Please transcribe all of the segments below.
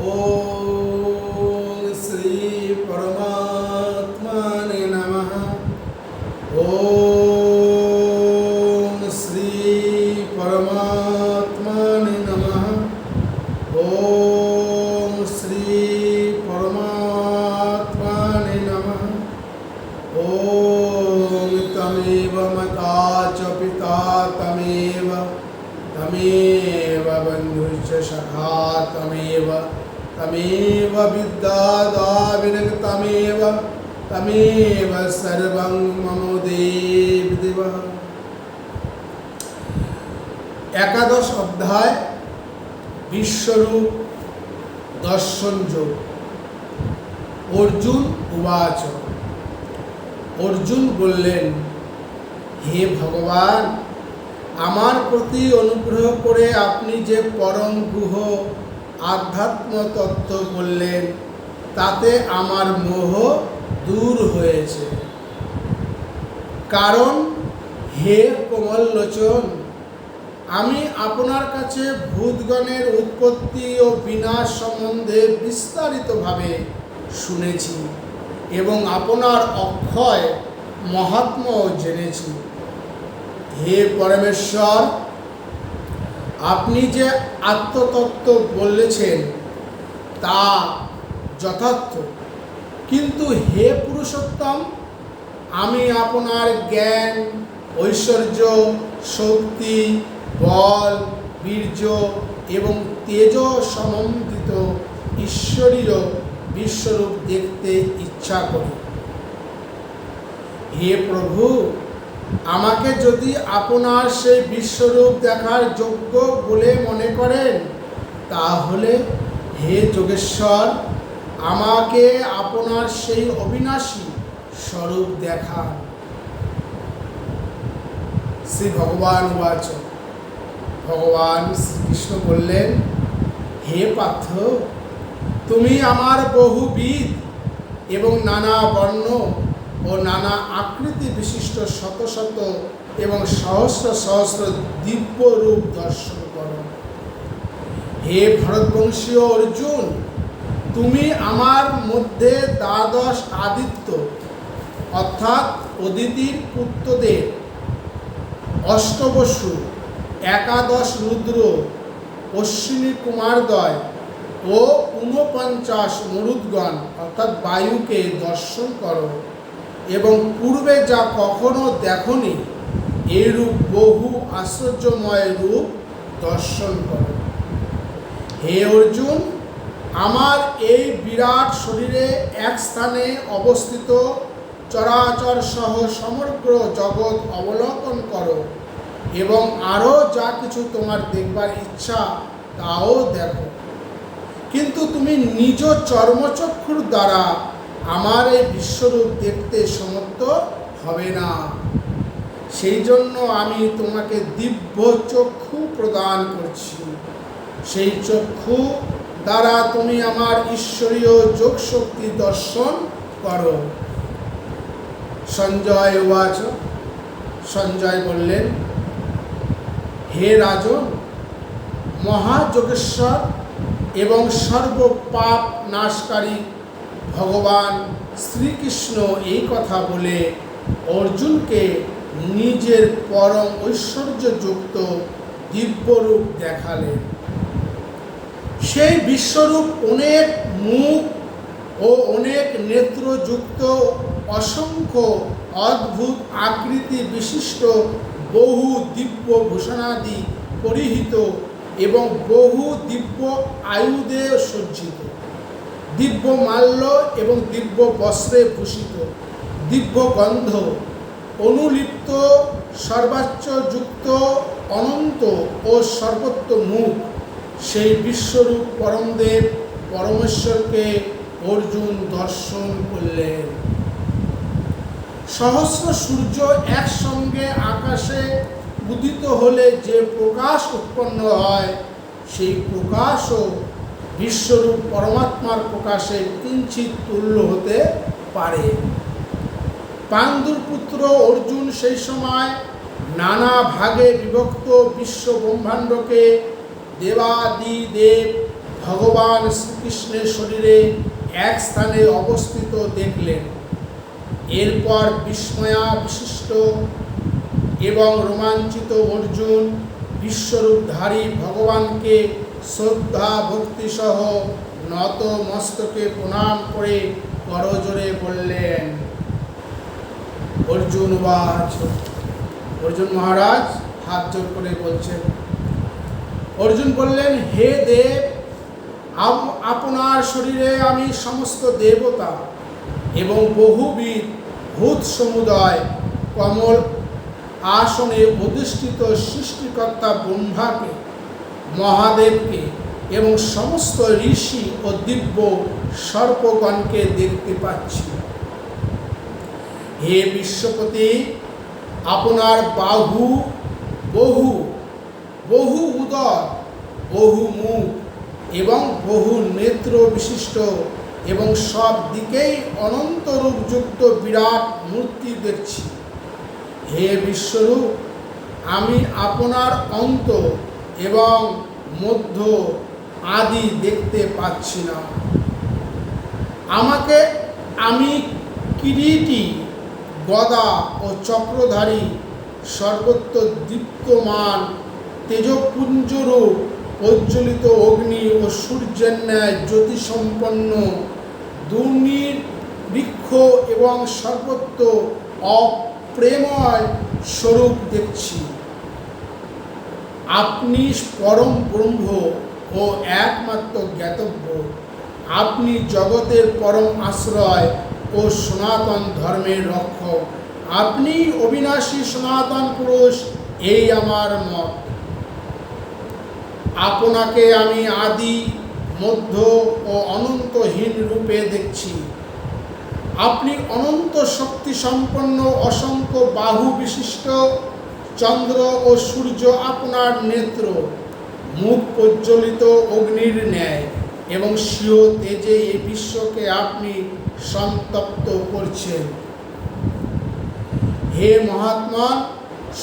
Oh. तमेव विद्यादाविनग तमेव तमेव सर्वं मम দেব দেব একাদশ অধ্যায় বিশ্বরূপ দর্শন যোগ অর্জুন উবাচ অর্জুন বললেন হে ভগবান আমার প্রতি অনুগ্রহ করে আপনি যে পরম গুহ আধ্যাত্ম তত্ত্ব বললেন তাতে আমার মোহ দূর হয়েছে। কারণ, হে কোমল লোচন, আমি আপনার কাছে ভূতগণের উৎপত্তি ও বিনাশ সম্বন্ধে বিস্তারিতভাবে শুনেছি এবং আপনার অক্ষয় মহাত্ম জেনেছি। হে পরমেশ্বর আপনি যে আত্মতত্ত্ব বলেছেন, তা যথার্থ। কিন্তু হে পুরুষোত্তম, আমি আপনার জ্ঞান, ঐশ্বর্য, শক্তি, বল, বীর্য এবং তেজ সমন্বিত ঈশ্বরীয় বিশ্বরূপ দেখতে ইচ্ছা করি। হে প্রভু আমাকে যদি আপনার সেই বিশ্বরূপ দেখার যোগ্য বলে মনে করেন, তাহলে হে যোগেশ্বর, আমাকে আপনার সেই অবিনাশী স্বরূপ দেখা শ্রী ভগবান উবাচ। ভগবান শ্রীকৃষ্ণ বললেন, হে পার্থ, তুমি আমার বহুবিধ এবং নানা বর্ণ ও নানা আকৃতি বিশিষ্ট শত শত এবং সহস্র সহস্র দিব্য রূপ দর্শন করো। হে ভরতবংশীয় অর্জুন, তুমি আমার মধ্যে দ্বাদশ আদিত্য, অর্থাৎ অদিতির পুত্রদের। অষ্টবসু, একাদশ রুদ্র, অশ্বিনী কুমারদয় ও ঊনপঞ্চাশ মরুদগণ, অর্থাৎ বায়ুকে দর্শন করো। এবং পূর্বে যা কখনো দেখনি এরূপ বহু আশ্চর্যময় রূপ দর্শন করো। হে অর্জুন, আমার এই বিরাট শরীরে এক স্থানে অবস্থিত চরাচর সহ সমগ্র জগৎ অবলোকন করো এবং আরও যা কিছু তোমার দেখবার ইচ্ছা তাও দেখো। কিন্তু তুমি নিজ চর্মচক্ষুর দ্বারা আমার এই বিশ্বরূপ দেখতে সমর্থ হবে না। সেই জন্য আমি তোমাকে দিব্য চক্ষু প্রদান করছি। সেই চক্ষু দ্বারা তুমি আমার ঈশ্বরীয় যোগ শক্তি দর্শন করো। সঞ্জয় ওয়াজ সঞ্জয় বললেন, হে রাজন, মহাযোগেশ্বর এবং সর্বপাপ নাশকারী ভগবান শ্রীকৃষ্ণ এই কথা বলে অর্জুনকে নিজের পরম ঐশ্বর্যযুক্ত দিব্যরূপ দেখালেন। সেই বিশ্বরূপ অনেক মুখ ও অনেক নেত্রযুক্ত, অসংখ্য অদ্ভুত আকৃতি বিশিষ্ট, বহু দিব্য ভূষণাদি পরিহিত এবং বহু দিব্য আয়ুদে সজ্জিত। দিব্য মাল্য এবং দিব্য বস্ত্রে ভূষিত, দিব্য গন্ধ, অনুলিপ্ত সর্বাচ্যযুক্ত অনন্ত ও সর্বত্র মুখ। সেই বিশ্বরূপ পরমদেব পরমেশ্বরকে অর্জুন দর্শন করলেন। সহস্র সূর্য একসঙ্গে আকাশে উদিত হলে যে প্রকাশ উৎপন্ন হয়, সেই প্রকাশও বিশ্বরূপ পরমাত্মার প্রকাশে কিঞ্চিত তুল্য হতে পারে। পাণ্ডুর পুত্র অর্জুন সেই সময় নানা ভাগে বিভক্ত বিশ্ব ব্রহ্মাণ্ডকে দেবাদি দেব ভগবান শ্রীকৃষ্ণের শরীরে এক স্থানে অবস্থিত দেখলেন। এরপর বিস্ময়া বিশিষ্ট এবং রোমাঞ্চিত অর্জুন বিশ্বরূপধারী ভগবানকে শ্রদ্ধা ভক্তিসহ নত মস্তকে প্রণাম করে করজোরে বললেন, অর্জুন বাচ অর্জুন মহারাজ হাত জোর করে বলছেন, অর্জুন বললেন, হে দেব আপ- আপনার শরীরে আমি সমস্ত দেবতা এবং বহুবিধ ভূত সমুদয় কমল আসনে অধিষ্ঠিত সৃষ্টিকর্তা ব্রহ্মাকে মহাদেবকে এবং সমস্ত ঋষি ও দিব্য সর্পগণকে দেখতে পাচ্ছি। হে বিশ্বপতি, আপনার বাহু বহু বহু উদর, বহু মুখ এবং বহু নেত্র বিশিষ্ট এবং সব দিকেই অনন্ত রূপযুক্ত বিরাট মূর্তি দেখছি। হে বিশ্বরূপ, আমি আপনার অন্ত এবং মধ্য আদি দেখতে পাচ্ছি না। আমাকে আমি কিরীটি, গদা ও চক্রধারী সর্বত্র দীপ্তমান তেজপুঞ্জরূপ প্রজ্বলিত অগ্নি ও সূর্যের ন্যায় জ্যোতিসম্পন্ন দুর্নির বৃক্ষ এবং সর্বত্র অপ্রেময় স্বরূপ দেখছি। আপনি পরম ব্রহ্ম ও একমাত্র জ্ঞাতব্য। আপনি জগতের পরম আশ্রয় ও সনাতন ধর্মের রক্ষক। আপনি অবিনাশী সনাতন পুরুষ, এই আমার মত। আপনাকে আমি আদি, মধ্য ও অনন্তহীন রূপে দেখছি। আপনি অনন্ত শক্তি সম্পন্ন অসংখ্য বাহু বিশিষ্ট চন্দ্র ও সূর্য আপনার নেত্র। মুখ প্রজ্বলিত অগ্নির ন্যায় এবং স্বীয় তেজে এই বিশ্বকে আপনি সন্তপ্ত করছেন। হে মহাত্মা,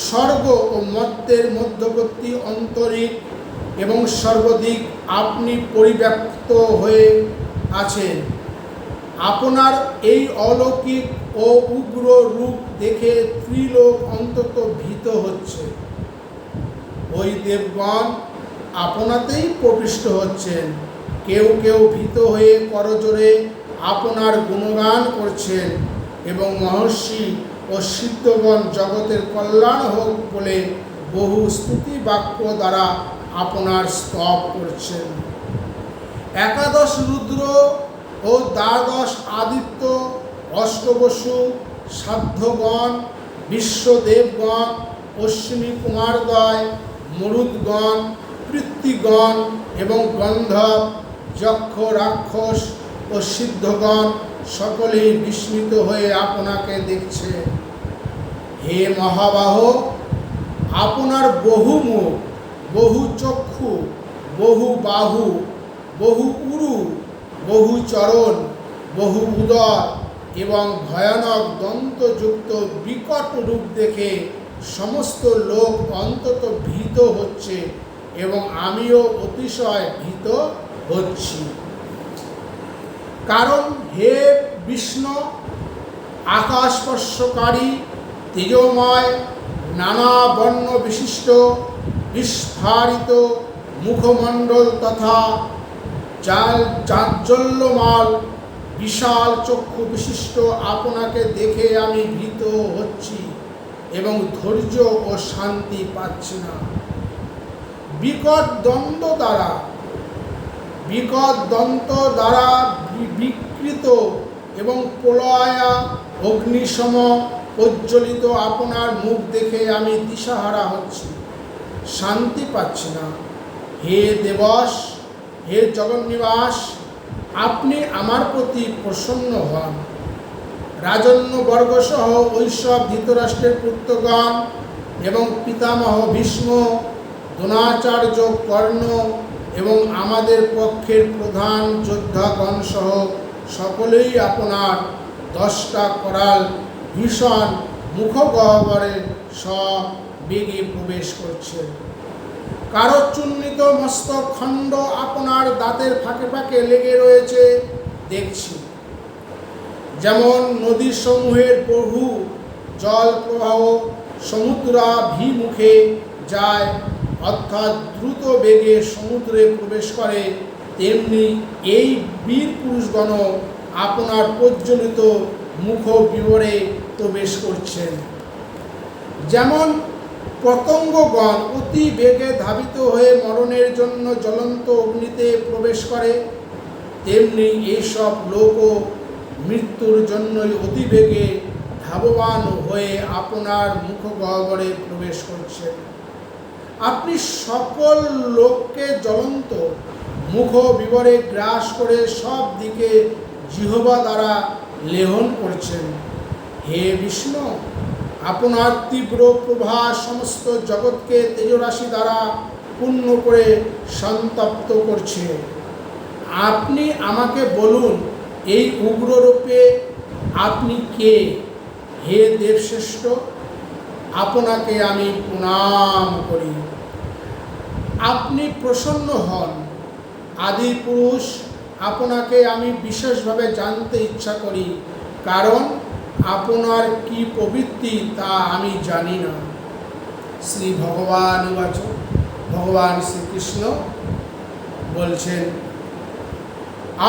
স্বর্গ ও মর্তের মধ্যবর্তী অন্তরিক এবং সর্বদিক আপনি পরিব্যাপ্ত হয়ে আছেন। আপনার এই অলৌকিক ও উগ্র রূপ দেখে ত্রিলোক অন্তত ভীত হচ্ছে। ওই দেবগণ আপনাতেই প্রবিষ্ট হচ্ছেন। কেউ কেউ ভীত হয়ে করজোরে আপনার গুণগান করছেন এবং মহর্ষি ও সিদ্ধগণ জগতের কল্যাণ হোক বলে বহু স্তুতি বাক্য দ্বারা আপনার স্তব করছেন। একাদশ রুদ্র ও দ্বাদশ আদিত্য অষ্টবসু সাধ্যগণ, বিশ্বদেবগণ অশ্বিনী কুমারদ্বয় মরুদগণ পৃথ্বীগণ এবং গন্ধব যক্ষ রাক্ষস ও সিদ্ধগণ সকলেই বিস্মিত হয়ে আপনাকে দেখছে। হে মহাবাহ, আপনার বহু মুখ, বহু চক্ষু, বহু বাহু, বহু উরু, বহু চরণ, বহু উদর এবং ভয়ানক দন্তযুক্ত বিকট রূপ দেখে সমস্ত লোক অন্তত ভীত হচ্ছে এবং আমিও অতিশয় ভীত হচ্ছি। কারণ হে বিষ্ণু আকাশস্পর্শকারী তেজময়, নানা বর্ণ বিশিষ্ট, বিস্ফারিত মুখমণ্ডল তথা চাল চাঞ্চল্যমাল বিশাল চক্ষু বিশিষ্ট আপনাকে দেখে আমি ভীত হচ্ছি এবং ধৈর্য ও শান্তি পাচ্ছি না। বিকট দ্বন্দ্ব দ্বারা, বিকট দন্ত দ্বারা বিকৃত এবং প্রলয়া অগ্নিসম প্রজ্বলিত আপনার মুখ দেখে আমি দিশাহারা হচ্ছি, শান্তি পাচ্ছি না। হে দেবস, হে জগন্নিবাস আপনি আমার প্রতি প্রসন্ন হন। রাজন্য বর্গসহ ঐসব ধৃতরাষ্ট্রের পুত্রগণ এবং পিতামহ ভীষ্ম দ্রোণাচার্য কর্ণ এবং আমাদের পক্ষের প্রধান যোদ্ধাগণ সহ সকলেই আপনার দশটা করাল ভীষণ মুখগহ্বরে সব বেগে প্রবেশ করছে। কারও চূর্ণিত মস্তক খণ্ড আপনার দাঁতের ফাঁকে ফাঁকে লেগে রয়েছে, দেখছি। যেমন নদী সমূহের বহু জল প্রবাহ সমুদ্রাভিমুখে যায়, অর্থাৎ দ্রুত বেগে সমুদ্রে প্রবেশ করে, তেমনি এই বীর পুরুষগণ আপনার প্রজ্বলিত মুখ বিবরে প্রবেশ করছেন। যেমন পতঙ্গগণ অতি বেগে ধাবিত হয়ে মরণের জন্য জ্বলন্ত অগ্নিতে প্রবেশ করে। তেমনি এইসব লোকও মৃত্যুর জন্যই অতি বেগে ধাবমান হয়ে আপনার মুখ গহ্বরে প্রবেশ করছেন। আপনি সকল লোককে জ্বলন্ত মুখ বিবরে গ্রাস করে সব দিকে জিহবা দ্বারা লেহন করছেন। হে বিষ্ণু আপনার তীব্র প্রভাস সমস্ত জগৎকে তেজরাশি দ্বারা পূর্ণ করে সন্তপ্ত করছে। আপনি আমাকে বলুন, এই উগ্ররূপে আপনি কে? হে দেবশ্রেষ্ঠ, আপনাকে আমি প্রণাম করি। আপনি প্রসন্ন হন। আদি পুরুষ, আপনাকে আমি বিশেষভাবে জানতে ইচ্ছা করি। কারণ আপনার কি প্রবৃত্তি তা আমি জানি না। শ্রী ভগবান বাচ ভগবান শ্রীকৃষ্ণ বলছেন,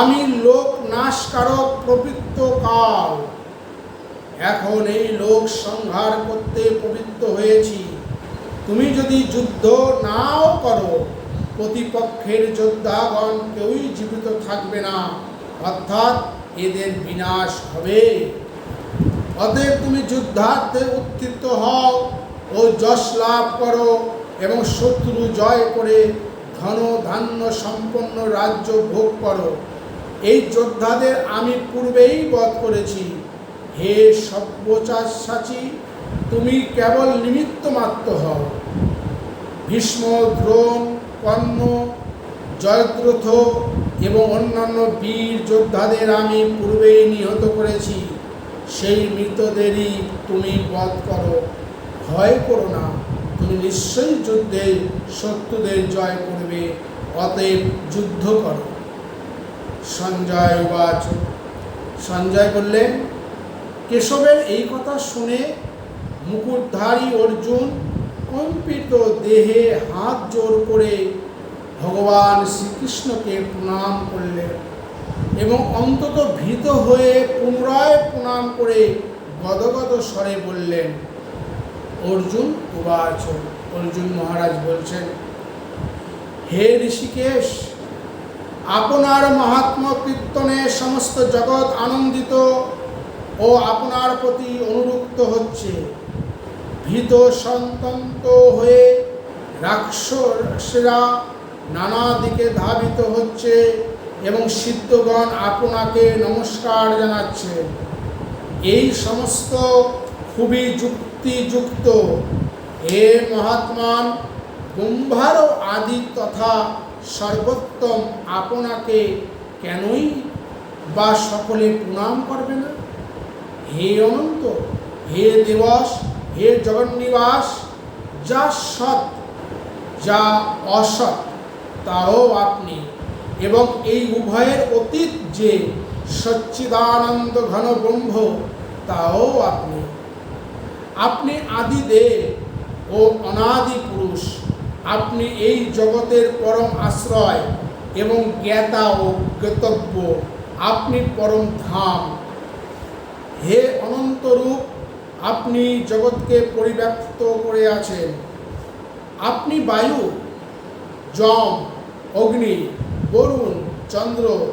আমি লোক নাশকারক প্রবৃত্ত কাল। এখন এই লোক সংহার করতে পবিত্র হয়েছি। তুমি যদি যুদ্ধ নাও করো, প্রতিপক্ষের যোদ্ধাগণ কেউই জীবিত থাকবে না। অর্থাৎ এদের বিনাশ হবে। অতএব তুমি যুদ্ধার্থে উত্থিত হও ও যশ লাভ করো এবং শত্রু জয় করে ধন ধান্য সম্পন্ন রাজ্য ভোগ করো। এই যোদ্ধাদের আমি পূর্বেই বধ করেছি। হে সব্যচাষী তুমি কেবল নিমিত্ত মাত্র হও। ভীষ্ম, দ্রোণ, কর্ণ, জয়দ্রথ এবং অন্যান্য বীর যোদ্ধাদের আমি পূর্বেই নিহত করেছি। সেই মৃতদেরই তুমি বধ করো। ভয় করো না, তুমি নিশ্চয়ই যুদ্ধে শত্রুদের জয় করবে, অতএব যুদ্ধ করো। সঞ্জয় উবাচ। সঞ্জয় বললেন, কেশবের এই কথা শুনে মুকুটধারী অর্জুন কম্পিত দেহে হাত জোর করে ভগবান শ্রীকৃষ্ণকে প্রণাম করলেন। এবং অন্তত ভীত হয়ে পুনরায় প্রণাম করে গদগদ স্বরে বললেন, অর্জুন, উবাচ, অর্জুন মহারাজ বলছেন, হে ঋষিকেশ, আপনার মহাত্ম কীর্তনে সমস্ত জগৎ আনন্দিত ও আপনার প্রতি অনুরুক্ত হচ্ছে। ভীত সন্তন্ত হয়ে রাক্ষসরা নানা দিকে ধাবিত হচ্ছে। এবং সিদ্ধগণ আপনাকে নমস্কার জানাচ্ছে। এই সমস্ত খুবই যুক্তিযুক্ত হে মহাত্মান কুম্ভার আদি তথা সর্বোত্তম আপনাকে কেনই বা সকলে প্রণাম করবে না? হে অনন্ত, হে দিবস, হে জগন্নিবাস, যা সৎ, যা অসৎ তাও আপনি এবং এই উভয়ের অতীত যে সচ্চিদানন্দ ঘন ব্রহ্ম, তাও আপনি। আপনি আদিদেব ও অনাদি পুরুষ। আপনি এই জগতের পরম আশ্রয় এবং জ্ঞাতা ও জ্ঞাতব্য আপনি পরম ধাম। হে অনন্তরূপ, আপনি জগৎকে পরিব্যাপ্ত করে আছেন। আপনি বায়ু যম অগ্নি বরুণ, চন্দ্র,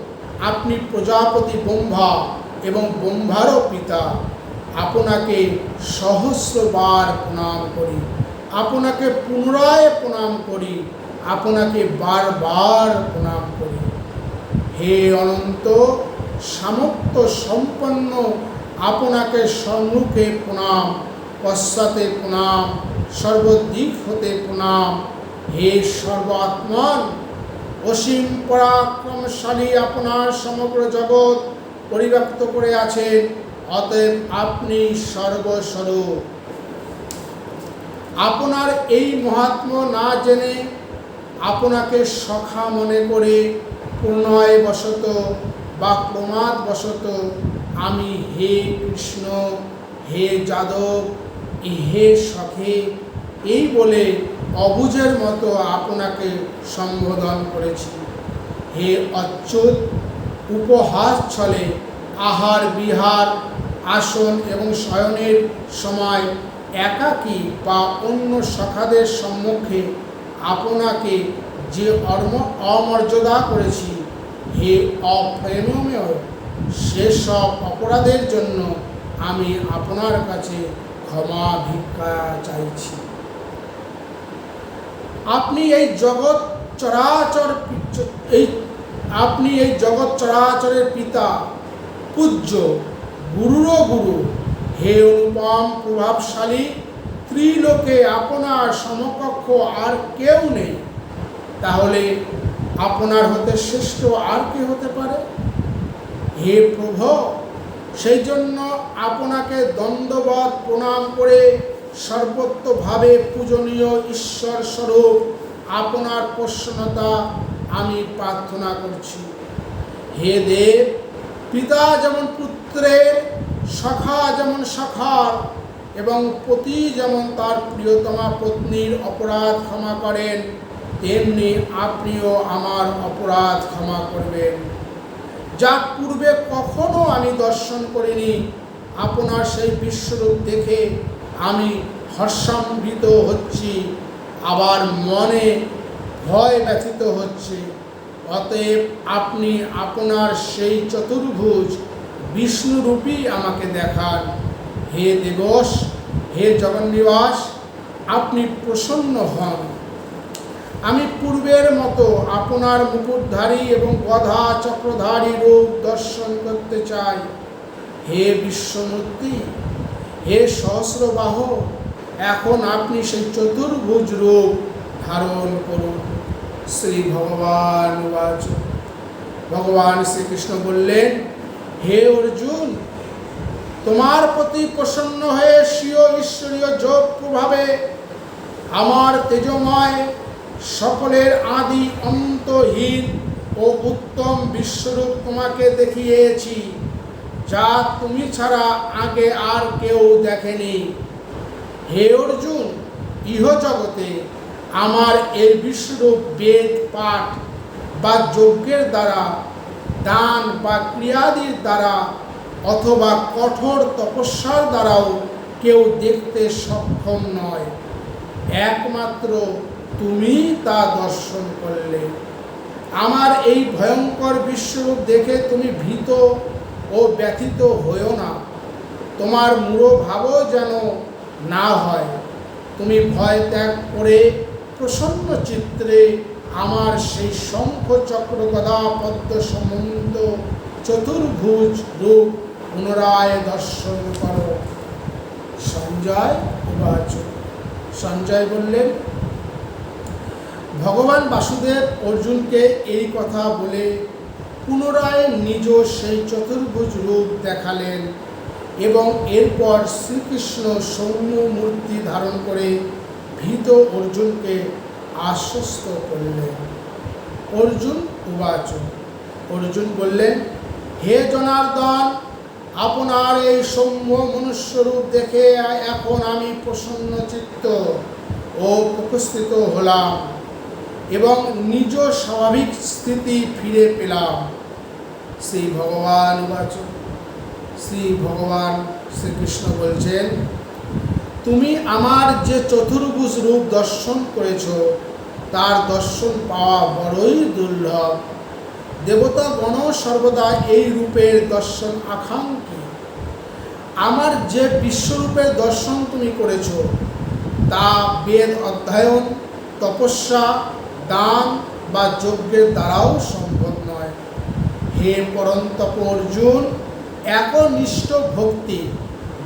আপনি প্রজাপতি ব্রহ্মা এবং ব্রহ্মারও পিতা। আপনাকে সহস্রবার প্রণাম করি। আপনাকে পুনরায় প্রণাম করি। আপনাকে বারবার প্রণাম করি। হে অনন্ত, সামর্থ্য সম্পন্ন, আপনাকে সম্মুখে প্রণাম, পশ্চাতে প্রণাম, সর্বদিক হতে প্রণাম। হে সর্বাত্মান অসীম পরাক্রমশালী আপনার সমগ্র জগৎ পরিব্যাপ্ত করে আছেন অতএব আপনি সর্বস্বরূপ। আপনার এই মহাত্ম না জেনে আপনাকে সখা মনে করে প্রণয় বশত বা প্রমাদ বশত আমি হে কৃষ্ণ, হে যাদব, হে সখে, এই বলে অবুঝের মতো আপনাকে সম্বোধন করেছি। হে অচ্যুত উপহাস ছলে আহার, বিহার, আসন এবং শয়নের সময় একাকী বা অন্য সখাদের সম্মুখে আপনাকে যে অর্ম অমর্যাদা করেছি, হে অপ্রেমমেয়, সেসব অপরাধের জন্য আমি আপনার কাছে ক্ষমা ভিক্ষা চাইছি। আপনি এই জগৎ চরাচর এই, আপনি এই জগৎ চরাচরের পিতা, পূজ্য, গুরুরও গুরু। হে অনুপম, প্রভাবশালী, ত্রিলোকে আপনার সমকক্ষ আর কেউ নেই। তাহলে আপনার হতে শ্রেষ্ঠ আর কে হতে পারে? হে প্রভ সেই জন্য আপনাকে দণ্ডবধ প্রণাম করে সর্বত্রভাবে পূজনীয় ঈশ্বর স্বরূপ আপনার প্রসন্নতা আমি প্রার্থনা করছি। হে দেব, পিতা যেমন পুত্রের, সখা যেমন সখার, এবং পতি যেমন তার প্রিয়তমা পত্নীর অপরাধ ক্ষমা করেন, তেমনি আপনিও আমার অপরাধ ক্ষমা করবেন। যা পূর্বে কখনো আমি দর্শন করিনি, আপনার সেই বিশ্বরূপ দেখে আমি হর্ষান্বিত হচ্ছি, আবার মনে ভয় ব্যথিত হচ্ছে। অতএব আপনি আপনার সেই চতুর্ভুজ বিষ্ণুরূপী আমাকে দেখান। হে দেবস, হে জগন্নিবাস, আপনি প্রসন্ন হন। আমি পূর্বের মতো আপনার মুকুটধারী এবং গধা চক্রধারী রূপ দর্শন করতে চাই। হে বিশ্বমূর্তি হে সহস্রবাহ, এখন আপনি সেই চতুর্ভুজ রূপ ধারণ করুন। শ্রী ভগবান ভগবান শ্রীকৃষ্ণ বললেন, হে অর্জুন, তোমার প্রতি প্রসন্ন হয়ে স্বীয় ঈশ্বরীয় যোগ প্রভাবে আমার তেজময় সকলের আদি অন্তহীন ও উত্তম বিশ্বরূপ তোমাকে দেখিয়েছি। যা তুমি ছাড়া আগে আর কেউ দেখেনি। হে অর্জুন ইহ জগতে আমার এই বিশ্বরূপ বেদ, পাঠ বা যজ্ঞের দ্বারা, দান বা ক্রিয়াদির দ্বারা অথবা কঠোর তপস্যার দ্বারাও কেউ দেখতে সক্ষম নয়। একমাত্র তুমি তা দর্শন করলে। আমার এই ভয়ঙ্কর বিশ্বরূপ দেখে তুমি ভীত ও ব্যথিত হয়েও না। তোমার মূঢ়ভাবও যেন না হয়। তুমি ভয় ত্যাগ করে প্রসন্ন চিত্রে আমার সেই শঙ্খ চক্র গদা পদ্ম সম্বন্ধ চতুর্ভুজ রূপ পুনরায় দর্শন করো। সঞ্জয় সঞ্জয় বললেন, ভগবান বাসুদেব অর্জুনকে এই কথা বলে পুনরায় নিজ সেই চতুর্ভুজ রূপ দেখালেন এবং এরপর শ্রীকৃষ্ণ সৌম্য মূর্তি ধারণ করে ভীত অর্জুনকে আশ্বস্ত করলেন। অর্জুন উবাচ। অর্জুন বললেন, হে জনার্দন, আপনার এই সৌম্য মনুষ্যরূপ দেখে এখন আমি প্রসন্ন চিত্ত ও উপস্থিত হলাম। এবং নিজ স্বাভাবিক স্থিতি ফিরে পেলাম। শ্রী ভগবান শ্রী ভগবান শ্রীকৃষ্ণ বলছেন, তুমি আমার যে চতুর্ভুজ রূপ দর্শন করেছ, তার দর্শন পাওয়া বড়ই দুর্লভ। দেবতা গণ সর্বদা এই রূপের দর্শন আকাঙ্ক্ষী। আমার যে বিশ্বরূপের দর্শন তুমি করেছ, তা বেদ অধ্যয়ন, তপস্যা দান বা যজ্ঞের দ্বারাও সম্ভব নয়। হে পরন্তপ অর্জুন একনিষ্ঠ ভক্তি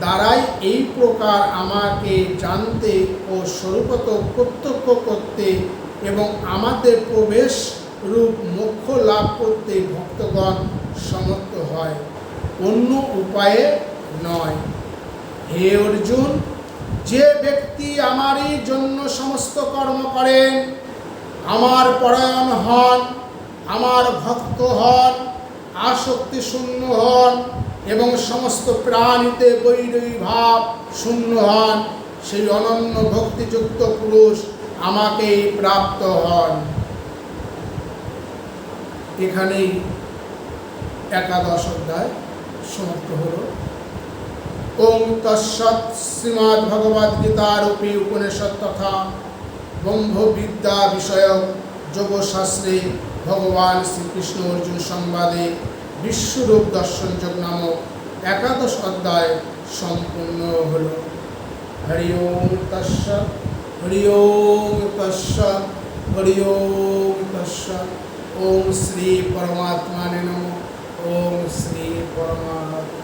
দ্বারাই এই প্রকার আমাকে জানতে ও স্বরূপত প্রত্যক্ষ করতে এবং আমাদের প্রবেশ রূপ মোক্ষ লাভ করতে ভক্তগণ সমর্থ হয়, অন্য উপায়ে নয়। হে অর্জুন, যে ব্যক্তি আমারই জন্য সমস্ত কর্ম করেন আমার পরায়ণ হন, আমার ভক্ত হন, আসক্তি শূন্য হন এবং সমস্ত প্রাণীতে বৈরী ভাব শূন্য হন, সেই অনন্য ভক্তিযুক্ত পুরুষ আমাকেই প্রাপ্ত হন। এখানেই একাদশ অধ্যায় সমাপ্ত হল। ওম তৎসৎ শ্রীমদ্ ভগবদ গীতারূপী উপনিষদ তথা ব্রহ্মবিদ্যা বিষয়ক যোগশাস্ত্রে ভগবান শ্রীকৃষ্ণ অর্জুন সংবাদে বিশ্বরূপ দর্শন যোগ নামক একাদশ অধ্যায় সম্পূর্ণ হল। হরি ওম তৎসৎ হরি ওম তৎসৎ হরি ওম তৎসৎ ওম শ্রী পরমাত্মা নম। ওম শ্রী পরমাত্মা